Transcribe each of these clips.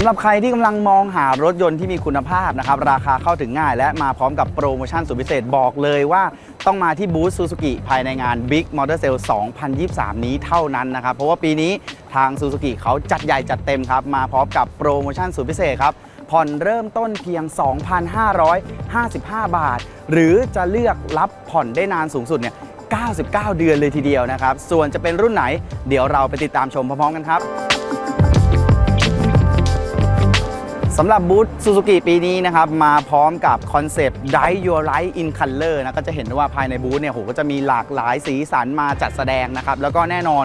ำหรับใครที่กำลังมองหารถยนต์ที่มีคุณภาพนะครับ ราคาเข้าถึงง่าย และมาพร้อมกับโปรโมชั่นสุดพิเศษบอกเลยว่าต้องมาที่บูธซูซูกิภายในงาน Big Motor Sale 2023 นี้เท่านั้นนะครับ เพราะว่าปีนี้ทางซูซูกิเขาจัดใหญ่จัดเต็มครับ มาพร้อมกับโปรโมชั่นสุดพิเศษครับผ่อนเริ่มต้นเพียง 2,555 บาท หรือจะเลือกรับผ่อนได้นานสูงสุดเนี่ย99 เดือนเลยทีเดียวนะครับ ส่วนจะเป็นรุ่นไหน เดี๋ยวเราไปติดตามชมพร้อมๆกันครับ สำหรับบูธซูซูกิปีนี้นะครับ มาพร้อมกับคอนเซปต์ Drive Your Life in Color นะก็จะเห็นได้ว่าภายในบูธเนี่ยโหก็จะมีหลากหลายสีสันมาจัดแสดงนะครับ แล้วก็แน่นอน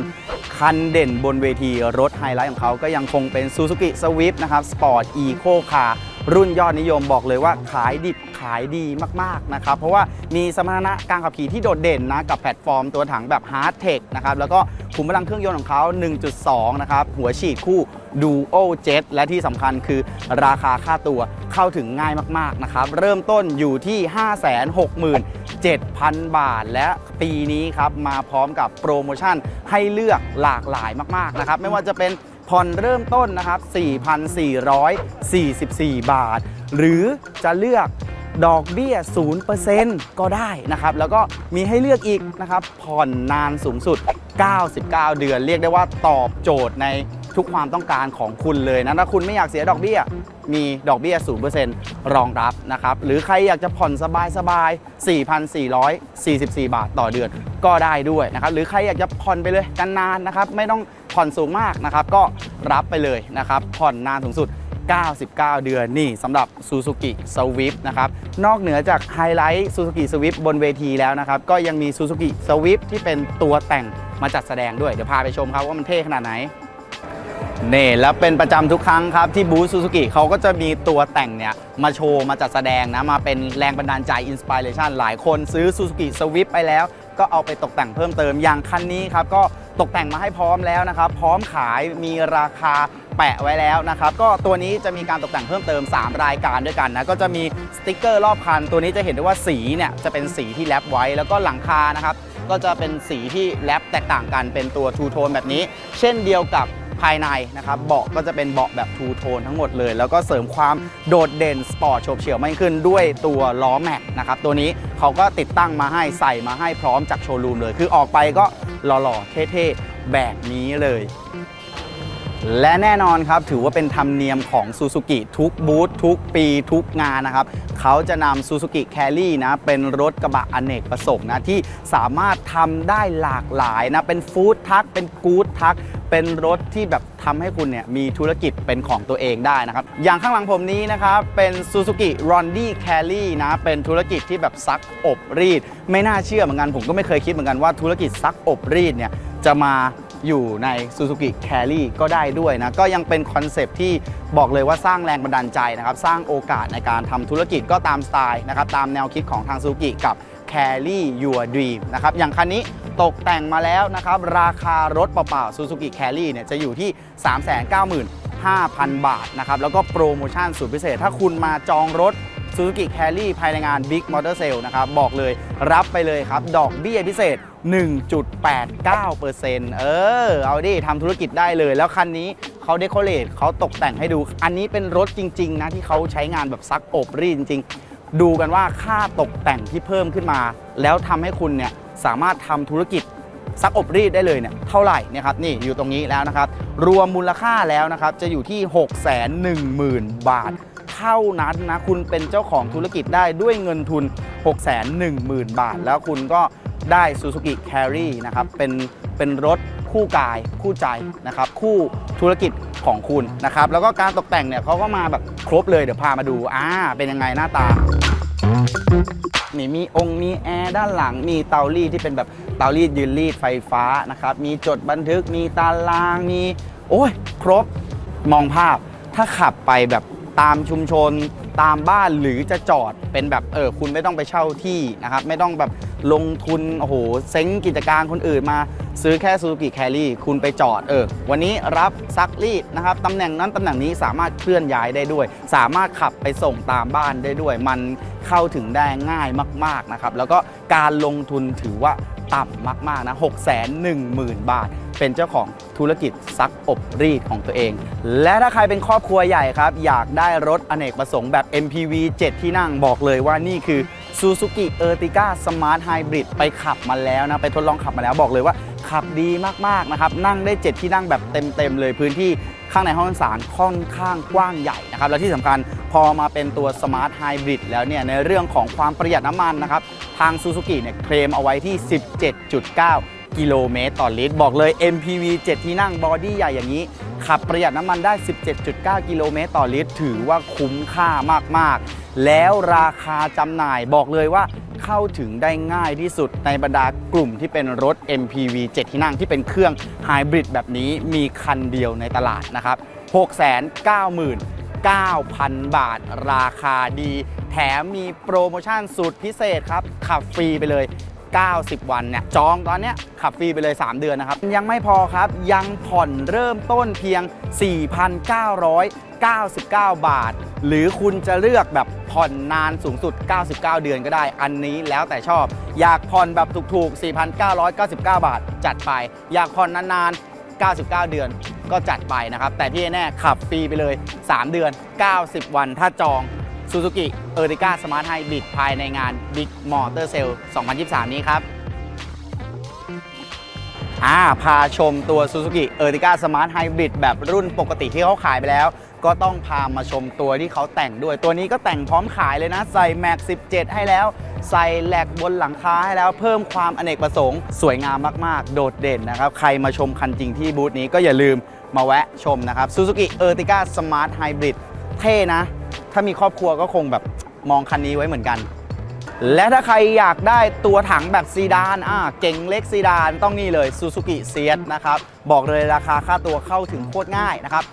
คันเด่นบนเวทีรถไฮไลท์ของเขาก็ยังคงเป็น Suzuki Swift นะครับ Sport Eco Car รุ่นยอดนิยมบอกเลยว่าขายดิบขายดีมากๆนะครับเพราะว่ามีสมรรถนะการขับขี่ที่โดดเด่นนะกับแพลตฟอร์มตัวถังแบบ Hard Tech นะครับแล้วก็ขุมพลังเครื่องยนต์ของเขา 1.2 นะครับหัวฉีดคู่ Dual Jet และที่สำคัญคือราคาค่าตัวเข้าถึงง่ายมากๆนะครับเริ่มต้นอยู่ที่ 567,000 บาท และปีนี้ครับมาพร้อมกับโปรโมชั่นให้เลือกหลากหลายมากๆนะครับไม่ว่าจะเป็น ผ่อนเริ่มต้นนะครับ 4,444 บาท หรือจะเลือกดอกเบี้ย 0%ก็ได้นะครับ แล้วก็มีให้เลือกอีกนะครับ ผ่อนนานสูงสุด 99 เดือน เรียกได้ว่าตอบโจทย์ใน ทุกความต้องการของคุณเลยนะถ้าคุณไม่อยากเสียดอกเบี้ย มีดอกเบี้ย 0%รองรับนะครับหรือใครอยากจะผ่อนสบายๆ4,444 บาทต่อเดือนก็ได้ด้วยนะครับหรือใครอยากจะผ่อนไปเลยกันนานนะครับไม่ต้องผ่อนสูงมากนะครับก็รับไปเลยนะครับผ่อนนานสูงสุด99 เดือนนี่สำหรับ Suzuki Swift นะครับ นอกเหนือจากไฮไลท์ Suzuki Swift บนเวทีแล้วนะครับ ก็ยังมี Suzuki Swift ที่เป็นตัวแต่งมาจัดแสดงด้วย เดี๋ยวพาไปชมครับว่ามันเท่ขนาดไหน นี่แล้วเป็นประจำทุกครั้งครับ ที่บูธซูซูกิเขาก็จะมีตัวแต่งเนี่ยมาโชว์ มาจัดแสดงนะ มาเป็นแรงบันดาลใจอินสปิเรชันหลายคนซื้อซูซูกิสวิฟไปแล้ว ก็เอาไปตกแต่งเพิ่มเติมอย่างคันนี้ครับ ก็ตกแต่งมาให้พร้อมแล้วนะครับ พร้อมขายมีราคาแปะไว้แล้วนะครับ ก็ตัวนี้จะมีการตกแต่งเพิ่มเติม 3 รายการด้วยกันนะ ก็จะมีสติกเกอร์รอบคัน ตัวนี้จะเห็นได้ว่าสีเนี่ยจะเป็นสีที่แรปไว้แล้วก็หลังคานะครับก็จะเป็นสีที่แรปแตกต่างกันเป็นตัวทูโทนแบบนี้ เช่นเดียวกับ ภายในนะครับเบาะก็จะเป็นเบาะแบบทูโทนทั้งหมดเลย แล้วก็เสริมความโดดเด่นสปอร์ตโฉบเฉี่ยวมากขึ้นด้วยตัวล้อแม็กนะครับตัวนี้เขาก็ติดตั้งมาให้ใส่มาให้พร้อมจากโชว์รูมเลย คือออกไปก็หล่อๆเท่ๆแบบนี้เลย และแน่นอนครับ ถือว่าเป็นธรรมเนียมของซูซูกิทุกบูธทุกปีทุกงานนะครับ เขาจะนำซูซูกิแคลรี่นะ เป็นรถกระบะอเนกประสงค์นะ ที่สามารถทำได้หลากหลายนะ เป็นฟู้ดทักเป็นกู๊ดทักเป็นรถที่แบบทำให้คุณเนี่ยมีธุรกิจเป็นของตัวเองได้นะครับ อย่างข้างหลังผมนี้นะครับ เป็น Suzuki r o n d y Carry นะ เป็นธุรกิจที่แบบซักอบรีด ไม่น่าเชื่อเหมือนกัน ผมก็ไม่เคยคิดเหมือนกันว่าธุรกิจซักอบรีดเนี่ยจะมา อยู่ใน Suzuki Carry ก็ได้ด้วยนะ ก็ยังเป็นคอนเซปที่บอกเลยว่าสร้างแรงบันดาลใจนะครับ สร้างโอกาสในการทำธุรกิจก็ตามสไตล์นะครับ ตามแนวคิดของทาง Suzuki กับ Carry Your Dream นะครับ อย่างคันนี้ตกแต่งมาแล้วนะครับ ราคารถเปล่าๆ Suzuki Carry เนี่ยจะอยู่ที่ 395,000 บาทนะครับ แล้วก็โปรโมชั่นสุดพิเศษ ถ้าคุณมาจองรถ Suzuki Carry ภายในงาน Big Motor Sale นะครับ บอกเลยรับไปเลยครับ ดอกเบี้ยพิเศษ 1.89%เออ เอาดิทำธุรกิจได้เลย แล้วคันนี้เขาเดคอเรทเขาตกแต่งให้ดู อันนี้เป็นรถจริง ๆ นะ ที่เขาใช้งานแบบซักอบรีดจริง ๆ ดูกันว่าค่าตกแต่งที่เพิ่มขึ้นมา แล้วทำให้คุณเนี่ยสามารถทำธุรกิจซักอบรีดได้เลยเนี่ยเท่าไหร่เนะครับนี่อยู่ตรงนี้แล้วนะครับ รวมมูลค่าแล้วนะครับ จะอยู่ที่ 6 1 0 0 0 0 บาท เท่านั้นนะ คุณเป็นเจ้าของธุรกิจได้ด้วยเงินทุน 6 1 0 0 0 0 บาท แล้วคุณก็ ได้ Suzuki Carry นะครับเป็นเป็นรถคู่กายคู่ใจนะครับคู่ธุรกิจของคุณนะครับแล้วก็การตกแต่งเนี่ยเขาก็มาแบบครบเลยเดี๋ยวพามาดูอ่าเป็นยังไงหน้าตานี่มีองค์มีแอร์ด้านหลังมีเตารีดที่เป็นแบบเตารีดยืนรีดไฟฟ้านะครับมีจดบันทึกมีตารางมีโอ้ยครบมองภาพถ้าขับไปแบบตามชุมชน ตามบ้านหรือจะจอดเป็นแบบเออคุณไม่ต้องไปเช่าที่นะครับไม่ต้องแบบลงทุนโอ้โหเซ้งกิจการคนอื่นมา ซื้อแค่ Suzuki Carry คุณไปจอดเออวันนี้รับซักรีดนะครับตำแหน่งนั้นตำแหน่งนี้สามารถเคลื่อนย้ายได้ด้วย สามารถขับไปส่งตามบ้านได้ด้วย มันเข้าถึงได้ง่ายมาก ๆนะครับ แล้วก็การลงทุนถือว่าต่ำมาก ๆ นะ 6 1 0 0 0 0 บาท เป็นเจ้าของธุรกิจซักอบรีดของตัวเอง และถ้าใครเป็นครอบครัวใหญ่ครับ อยากได้รถอเนกประสงค์แบบ MPV 7 ที่นั่งบอกเลยว่านี่คือ Suzuki Ertiga Smart Hybrid ไปขับมาแล้วนะ ไปทดลองขับมาแล้วบอกเลยว่าขับดีมาก ๆ นะครับ นั่งได้ 7 ที่นั่งแบบเต็ม ๆ เลยพื้นที่ข้างในห้องโดยสารค่อนข้างกว้างใหญ่นะครับ และที่สำคัญพอมาเป็นตัว Smart Hybrid แล้วเนี่ย ในเรื่องของความประหยัดน้ำมันนะครับ ทาง Suzuki เนี่ยเคลมเอาไว้ที่ 17.9 กิโลเมตรต่อลิตร บอกเลย MPV 7 ที่นั่งบอดี้ใหญ่อย่างนี้ ขับประหยัดน้ำมันได้ 17.9 กิโลเมตรต่อลิตร ถือว่าคุ้มค่ามาก ๆ แล้วราคาจำหน่ายบอกเลยว่าเข้าถึงได้ง่ายที่สุดในบรรดากลุ่มที่เป็นรถ MPV 7 ที่นั่งที่เป็นเครื่องไฮบริดแบบนี้มีคันเดียวในตลาดนะครับ 699,000 บาทราคาดี แถมมีโปรโมชั่นสุดพิเศษครับ ขับฟรีไปเลย 90 วันเนี่ยจองตอนเนี้ยขับฟรีไปเลย 3 เดือนนะครับ ยังไม่พอครับยังผ่อนเริ่มต้นเพียง 4,999 บาท หรือคุณจะเลือกแบบผ่อนนานสูงสุด 99 เดือนก็ได้ อันนี้แล้วแต่ชอบ อยากผ่อนแบบถูกๆ 4,999 บาท จัดไป อยากผ่อนนานๆ99 เดือนก็จัดไปนะครับ แต่ที่แน่ขับฟรีไปเลย 3 เดือน 90 วันถ้าจอง Suzuki Ertiga Smart Hybrid ภายในงาน Big Motor Sale 2023 นี้ครับอ่าพาชมตัว Suzuki Ertiga Smart Hybrid แบบรุ่นปกติที่เขาขายไปแล้ว ก็ต้องพามาชมตัวที่เขาแต่งด้วย ตัวนี้ก็แต่งพร้อมขายเลยนะ ใส่ Max 17 ให้แล้ว ใส่แหลกบนหลังคาให้แล้วเพิ่มความอเนกประสงค์ สวยงามมาก ๆ โดดเด่นนะครับ ใครมาชมคันจริงที่บูธนี้ก็อย่าลืมมาแวะชมนะครับ Suzuki Ertiga Smart Hybrid เท่นะ ถ้ามีครอบครัวก็คงแบบมองคันนี้ไว้เหมือนกัน และถ้าใครอยากได้ตัวถังแบบซีดานอ่าเก่งเล็กซีดานต้องนี่เลย Suzuki s e a t นะครับ บอกเลยราคาค่าตัวเข้าถึงโคตรง่ายนะครับ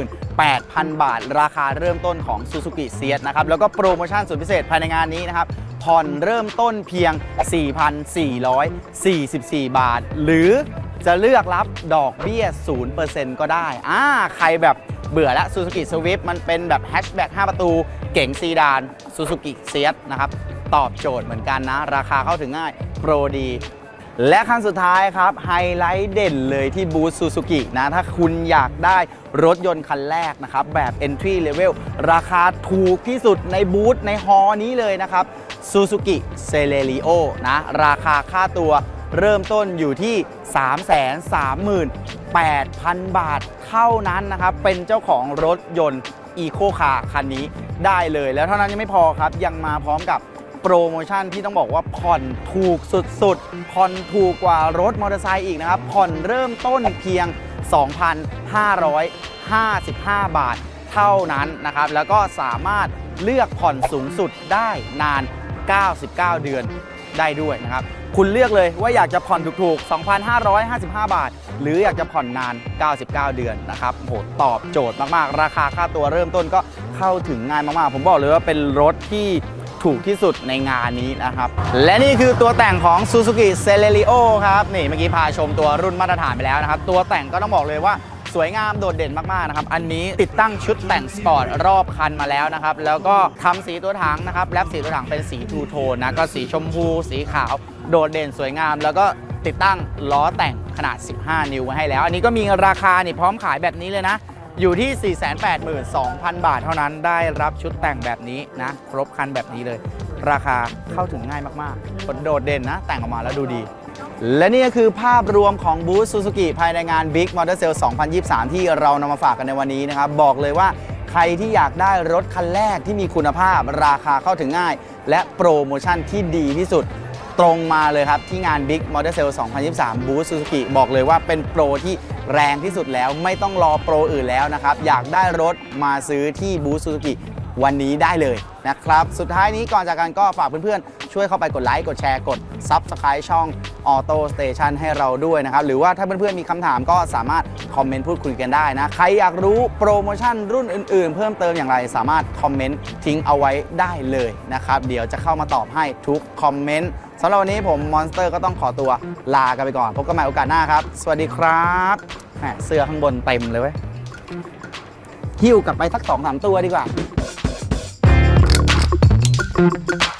528,000 บาท ราคาเริ่มต้นของ Suzuki s e a t นะครับ แล้วก็โปรโมชั่นสุดพิเศษภายในงานนี้นะครับผ่อนเริ่มต้นเพียง 4,444 บาท หรือจะเลือกรับดอกเบี้ย 0%ก็ได้อ่าใครแบบ เบื่อแล้ว Suzuki Swift มันเป็นแบบแฮชแบ็ก5ประตูเก๋งซีดาน Suzuki s e a t นะครับ ตอบโจทย์เหมือนกันนะ ราคาเข้าถึงง่ายโปรดี และคันสุดท้ายครับ ไฮไลท์เด่นเลยที่บูธซูซูกินะ ถ้าคุณอยากได้รถยนต์คันแรกนะครับ แบบ Entry Level ราคาถูกที่สุดในบูธในฮอนี้เลยนะครับ Suzuki Celerio นะ ราคาค่าตัว เริ่มต้นอยู่ที่ 338,000 บาทเท่านั้นนะครับ เป็นเจ้าของรถยนต์ Eco Car คันนี้ได้เลยแล้วเท่านั้นยังไม่พอครับ ยังมาพร้อมกับโปรโมชั่นที่ต้องบอกว่าผ่อนถูกสุดๆ ผ่อนถูกกว่ารถมอเตอร์ไซค์อีกนะครับ ผ่อนเริ่มต้นเพียง 2,555 บาทเท่านั้นนะครับ แล้วก็สามารถเลือกผ่อนสูงสุดได้นาน 99 เดือนได้ด้วยนะครับ คุณเลือกเลยว่าอยากจะผ่อนถูกๆ 2,555 บาท หรืออยากจะผ่อนนาน 99 เดือนนะครับโหตอบโจทย์มากๆ ราคาค่าตัวเริ่มต้นก็เข้าถึงง่ายมากๆ ผมบอกเลยว่าเป็นรถที่ถูกที่สุดในงานนี้นะครับ และนี่คือตัวแต่งของ Suzuki Celerio ครับ นี่เมื่อกี้พาชมตัวรุ่นมาตรฐานไปแล้วนะครับ ตัวแต่งก็ต้องบอกเลยว่า สวยงามโดดเด่นมากๆนะครับ อันนี้ติดตั้งชุดแต่งสปอร์ตรอบคันมาแล้วนะครับ แล้วก็ทำสีตัวถังนะครับแลปสีตัวถังเป็นสีทูโทนนะก็สีชมพู สีขาว โดดเด่นสวยงาม แล้วก็ติดตั้งล้อแต่งขนาด 15 นิ้วไว้ให้แล้ว อันนี้ก็มีราคานี่พร้อมขายแบบนี้เลยนะอยู่ที่ 482,000 บาทเท่านั้นได้รับชุดแต่งแบบนี้นะ ครบคันแบบนี้เลย ราคาเข้าถึงง่ายมากๆคนโดดเด่นนะ แต่งออกมาแล้วดูดี และนี่ก็คือภาพรวมของบูธซูซูกิภายในงาน Big Motor Sale 2023 ที่เรานำมาฝากกันในวันนี้นะครับ บอกเลยว่าใครที่อยากได้รถคันแรกที่มีคุณภาพ ราคาเข้าถึงง่าย และโปรโมชั่นที่ดีที่สุด ตรงมาเลยครับ ที่งาน Big Motor Sale 2023 บูธซูซูกิบอกเลยว่าเป็นโปรที่แรงที่สุดแล้วไม่ต้องรอโปรอื่นแล้วนะครับ อยากได้รถมาซื้อที่บูธซูซูกิ วันนี้ได้เลยนะครับ สุดท้ายนี้ก่อนจากกันก็ฝากเพื่อนๆ ช่วยเข้าไปกดไลค์ กดแชร์ กด Subscribe ช่อง Auto Station ให้เราด้วยนะครับ หรือว่าถ้าเพื่อนๆ มีคำถามก็สามารถคอมเมนต์พูดคุยกันได้นะ ใครอยากรู้โปรโมชั่นรุ่นอื่นๆ เพิ่มเติมอย่างไรสามารถคอมเมนต์ทิ้งเอาไว้ได้เลยนะครับ เดี๋ยวจะเข้ามาตอบให้ทุกคอมเมนต์สำหรับวันนี้ผมมอนสเตอร์ก็ต้องขอตัวลากันไปก่อน พบกันใหม่โอกาสหน้าครับ สวัสดีครับเสื้อข้างบนเต็มเลยเว้ยหิ้วกลับไปสักสองสามตัวดีกว่า thank you.